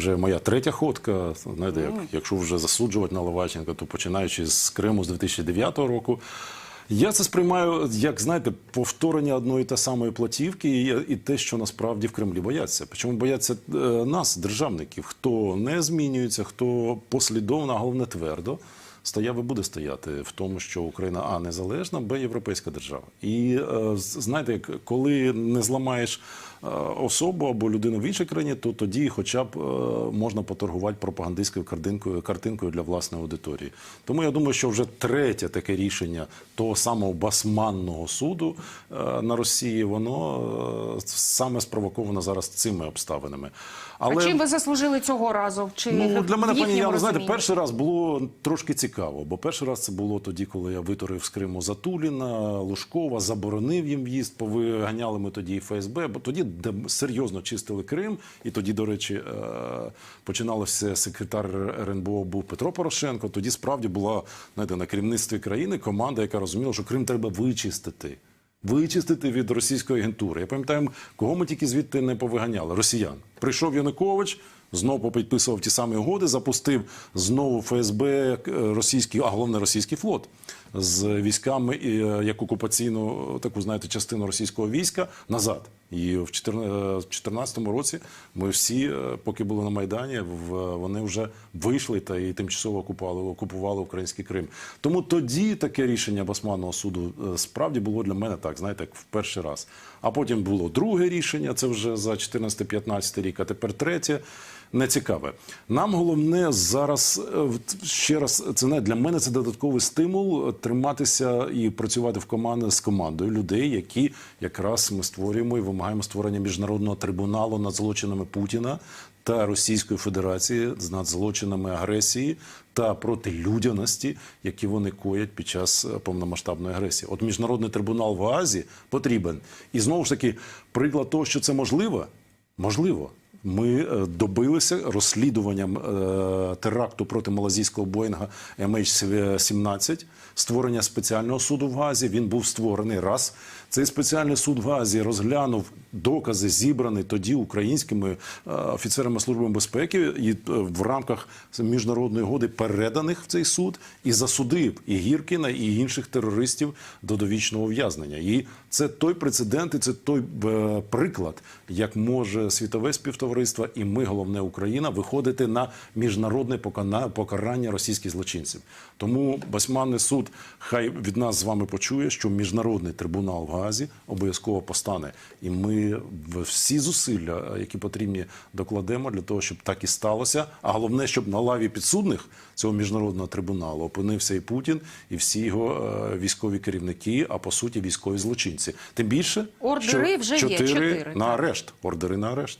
Вже моя третя ходка. Знаєте, як, якщо вже засуджувати Наливайченка, то починаючи з Криму з 2009 року. Я це сприймаю як знаєте повторення одної та самої платівки, і, і те, що насправді в Кремлі бояться. Причому бояться е, нас, державників, хто не змінюється, хто послідовно, а головне твердо. Стояв і буде стояти в тому, що Україна а незалежна, б європейська держава. І е, знаєте, коли не зламаєш е, особу або людину в іншій країні, то тоді, хоча б е, можна поторгувати пропагандистською картинкою, картинкою для власної аудиторії. Тому я думаю, що вже третє таке рішення того самого басманного суду на Росії, воно саме спровоковано зараз цими обставинами. А чим ви заслужили цього разу? Чи Ну, для мене, пані їхньому знаєте, перший раз було трошки цікаво, бо перший раз це було тоді, коли я витурив з Криму Затуліна, Лужкова, заборонив їм в'їзд, повиганяли ми тоді і ФСБ, бо тоді серйозно чистили Крим, і тоді, до речі, е, починалося секретар РНБО був Петро Порошенко. Тоді справді була знаєте, на керівництві країни команда, яка розуміла, що Крим треба вичистити. Вичистити від російської агентури. Я пам'ятаю, кого ми тільки звідти не повиганяли. Росіян. Прийшов Янукович, знову попідписував ті самі угоди, запустив знову ФСБ е, російський, а головне російський флот з військами е, як окупаційну таку знаєте частину російського війська назад. І в 2014 році ми всі, е, поки були на майдані, вони вже вийшли та і тимчасово окупували, окупували український Крим. Тому тоді таке рішення Басманного суду е, справді було для мене так, знаєте, як в перший раз. А потім було друге рішення, це вже за 14-15 рік, а тепер третє. Не цікаве. Нам головне зараз е, ще раз це не для мене це додатковий стимул е, триматися і працювати в команді з командою людей, які якраз ми створюємо і вимагаємо створення міжнародного трибуналу над злочинами Путіна та Російської Федерації над злочинами агресії та протилюдяності, які вони коять під час е, повномасштабної агресії. От міжнародний трибунал в Азії потрібен. І знову ж таки, приклад того, що це можливо, можливо. Ми е, добилися розслідуванням е, теракту проти малазійського Боїнга MH17, створення спеціального суду в Газі. Він був створений раз. Цей спеціальний суд в Газі розглянув докази, зібрані тоді українськими е, офіцерами служби безпеки, і е, в рамках міжнародної угоди переданих в цей суд і засудив і Гіркіна, і інших терористів до довічного ув'язнення. І це той прецедент, і це той е, приклад, як може світове співтовариство, і ми, головне Україна, виходити на міжнародне покарання російських злочинців. Тому Басманний суд хай від нас з вами почує, що міжнародний трибунал в Газі обов'язково постане, і ми всі зусилля, е, які потрібні, докладемо для того, щоб так і сталося. А головне, щоб на лаві підсудних цього міжнародного трибуналу опинився і Путін, і всі його е, військові керівники, а по суті військові злочинці. Тим більше Ордери що вже є, чотири чотири, на арешт. Ордери на арешт.